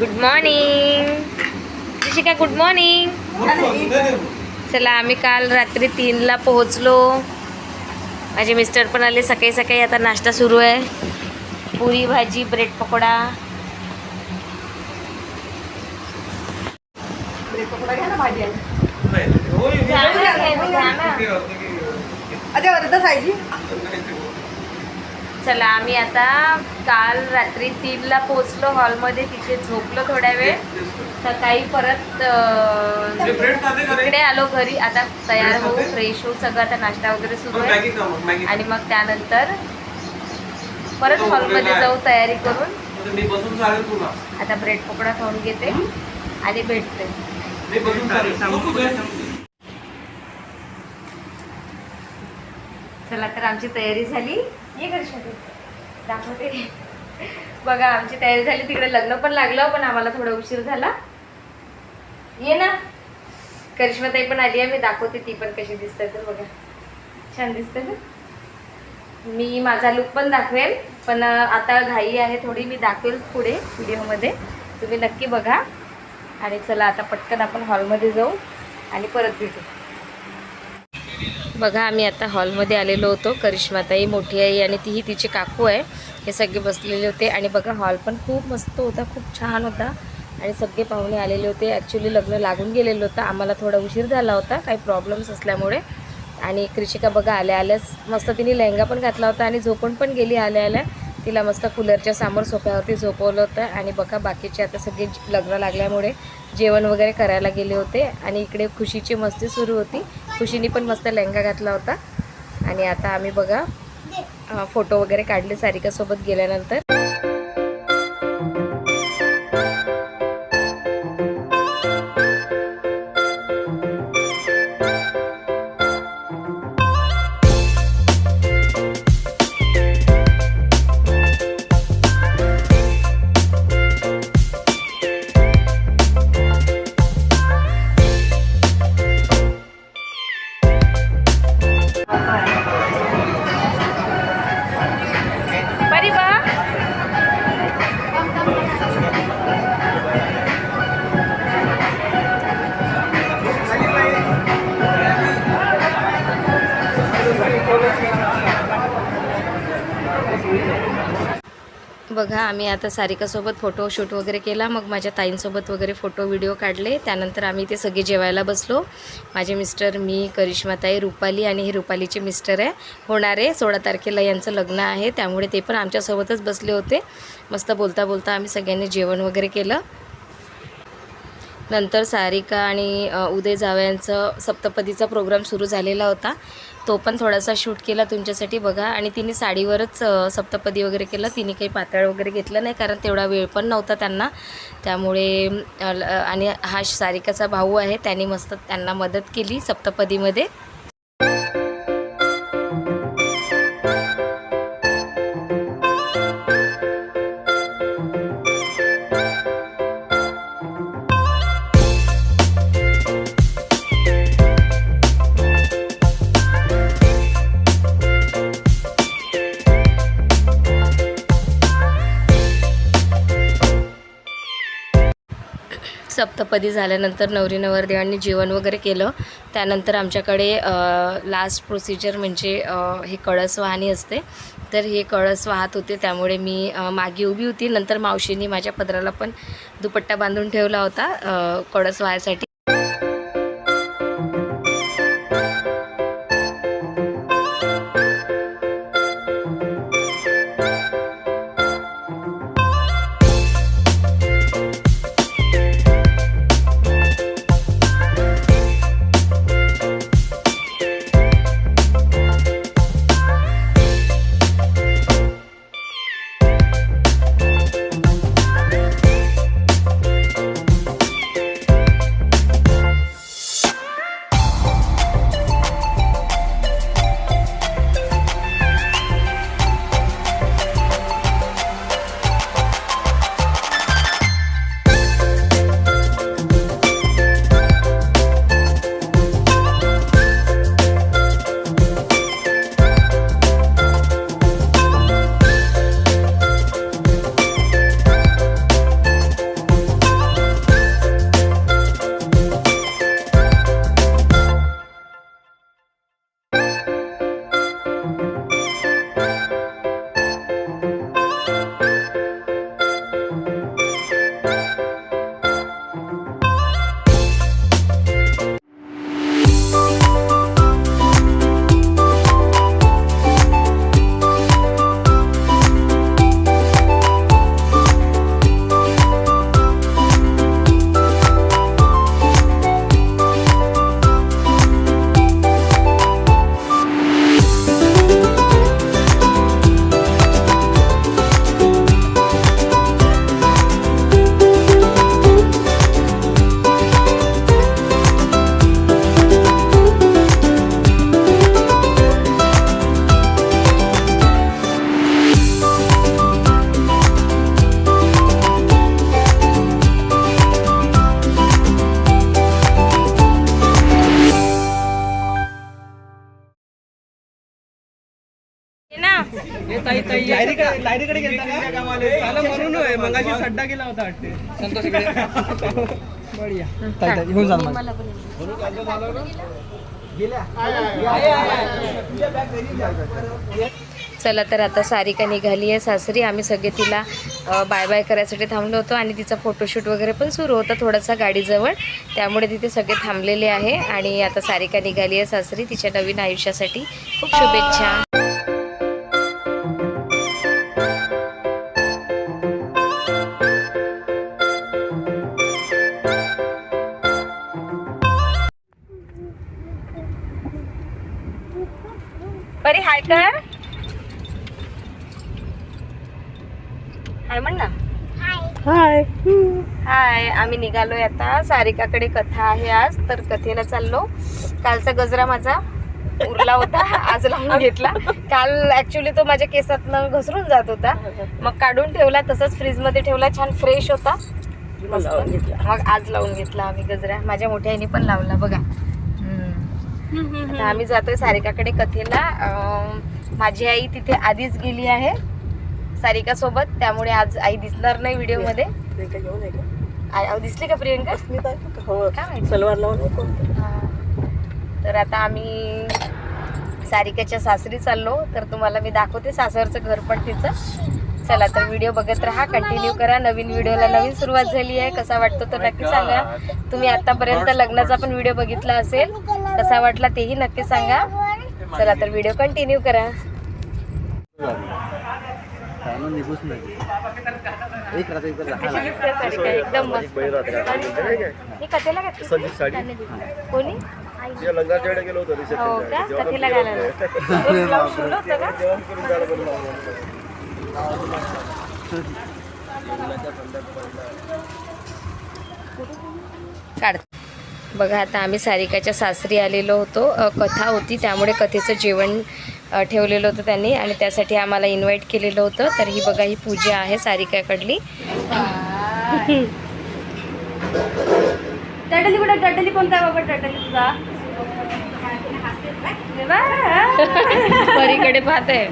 Good morning Rishika good morning चला आम्ही काल रात्री तीनला पोहोचलो. माझे मिस्टर पण आले सकाळी सकाळी. आता नाश्ता सुरू आहे. पुरी भाजी ब्रेड पकोडा. ब्रेड पकोडा घ्या ना भाजी चला आम्ही आता काल रात्री तीनला पोहोचलो हॉलमध्ये तिथे झोपलो थोड्या वेळ. सकाळी परत इकडे आलो घरी. आता तयार होऊ फ्रेश होऊ सगळं आता नाश्ता वगैरे सुरू आहे. आणि मग त्यानंतर परत हॉलमध्ये जाऊ तयारी करून. आता ब्रेड पकोडा खाऊन घेते आणि भेटते मी बसून चालेल चला तर आमची तयारी झाली. ये करशा दाखवते. बघा आमची तयारी झाली. तिकडे लग्न पण लागलं पण आम्हाला थोडा उशीर झाला. ये ना. करिश्माताई पण आली आहे. मी दाखवते ती पण कशी दिसते तर बघा. छान दिसते ना? मी माझा लुक पण दाखवेल पण आता घाई आहे थोडी. मी दाखवेल पुढे व्हिडिओमध्ये. तुम्ही नक्की बघा. आणि चला आता पटकन आपण हॉलमध्ये जाऊ आणि परत भेटू. बघा आम्ही आता हॉलमध्ये आलेलो होतो. करिश्माताई मोठी आई आणि तीही तिचे काकू आहे. हे सगळे बसलेले होते. आणि बघा हॉल पण खूप मस्त होता खूप छान होता. आणि सगळे पाहुणे आलेले होते. ॲक्च्युली लग्न लागून गेलेलं होतं. आम्हाला थोडा उशीर झाला होता. काही प्रॉब्लेम्स असल्यामुळे. आणि कृषिका बघा आल्या आल्याच मस्त तिने लेहंगा पण घातला होता आणि झोपून पण गेली आल्या आल्या. तिला मस्त कूलरच्या समोर सोफ्यावरती झोपवलं होतं. आणि बघा बाकीचे आता सगळे लग्न लागल्यामुळे जेवण वगैरे करायला गेले होते. आणि इकडे खुशीची मस्ती सुरू होती. खुशीने पण मस्त लेहंगा घातला होता. आणि आता आम्ही बघा फोटो वगैरे काढले सारिकासोबत गेल्यानंतर. बघा आम्ही आता सारिकासोबत फोटो शूट वगैरे केला. मग माझ्या ताईंसोबत वगैरे फोटो व्हिडिओ काढले. त्यानंतर आम्ही ते सगळे जेवायला बसलो. माझे मिस्टर मी करिश्माताई रुपाली आणि हे रुपालीचे मिस्टर आहे. होणारे सोळा तारखेला यांचं लग्न आहे. त्यामुळे ते पण आमच्यासोबतच बसले होते. मस्त बोलता बोलता आम्ही सगळ्यांनी जेवण वगैरे केलं. नंतर सारिका आणि उदय जावयांचं सप्तपदीचा प्रोग्राम सुरू झालेला होता. तो पण थोडासा शूट केला तुमच्यासाठी बघा. आणि तिने साडीवरच सप्तपदी वगैरे केलं. तिने काही पातळ वगैरे घेतलं नाही कारण तेवढा वेळ पण नव्हता त्यांना. त्यामुळे आणि हा सारिकाचा भाऊ आहे. त्याने मस्त त्यांना मदत केली सप्तपदीमध्ये. सप्तपदी झाल्यानंतर नवरी नवरदेवांनी जेवण वगैरे केलं. त्यानंतर आमच्याकडे लास्ट प्रोसिजर म्हणजे हे कळस वाहणी असते. तर हे कळस वाहत होते. त्यामुळे मी मागे उभी होती. नंतर मावशींनी माझ्या पदराला पण दुपट्टा बांधून ठेवला होता कळस वाहायसाठी लायरीकडे मला म्हणून मगाशी सड्डा केला होता वाटते. संतोष बढिया. मला पण चला तर आता सारिका निघाली आहे सासरी. आम्ही सगळे तिला बाय बाय करायसाठी थांबलो होतो आणि तिचा फोटोशूट वगैरे पण सुरू होता थोडासा गाडीजवळ. त्यामुळे तिथे सगळे थांबलेले आहे आणि आता सारिका निघाली आहे सासरी तिच्या नवीन आयुष्यासाठी खूप शुभेच्छा. परी हाय कर हाय म्हण ना हाय हाय आम्ही निघालोय आता. सारिकाकडे कथा आहे आज तर कथेला चाललो. कालचा गजरा माझा उरला होता आज लावून घेतला. काल ऍक्च्युली तो माझ्या केसातनं घसरून जात होता. मग काढून ठेवला तसंच फ्रीजमध्ये ठेवला छान फ्रेश होता. मग आज लावून घेतला आम्ही गजरा. माझ्या मोठ्या आईने पण लावला बघा. आता आम्ही जातोय सारिकाकडे कथेला. माझी आई तिथे आधीच गेली आहे सारिका सोबत त्यामुळे आज आई दिसणार नाही व्हिडिओमध्ये दिसली का प्रियंका? काय माहिती? सलवार लावून हा. तर आता आम्ही सारिकाच्या सासरी चाललो. तर तुम्हाला मी दाखवते सासरचं घर पण तिचं. चला तर व्हिडिओ बघत राहा. कंटिन्यू करा. नवीन व्हिडिओला नवीन सुरुवात झाली आहे. कसा वाटतो तर नक्की सांगा. तुम्ही आतापर्यंत लग्नाचा पण व्हिडिओ बघितला असेल. कसा वाटला तेही नक्की सांगा. चला तर व्हिडिओ कंटिन्यू करा. एकदम मस्त कथेला कोणी? गेलो होतो हो कथेला घालायला. काढ. बघा आता आम्ही सारिकाच्या सासरी आलेलो होतो. कथा होती त्यामुळे कथेचं जेवण ठेवलेलं होतं त्यांनी आणि त्यासाठी आम्हाला इन्व्हाइट केलेलं होतं. तर ही बघा ही पूजा आहे सारिकाकडली. टटली कुठे? टटली कोणता बाबा? टटली तुझा? परीकडे पाहत. आहे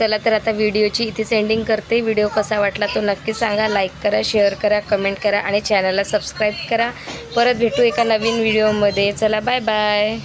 चला तर आता व्हिडिओची इथेच एंडिंग करते. व्हिडिओ कसा वाटला तो नक्की सांगा. लाईक करा शेअर करा कमेंट करा आणि चॅनलला सबस्क्राईब करा. परत भेटू एका नवीन व्हिडिओमध्ये चला बाय बाय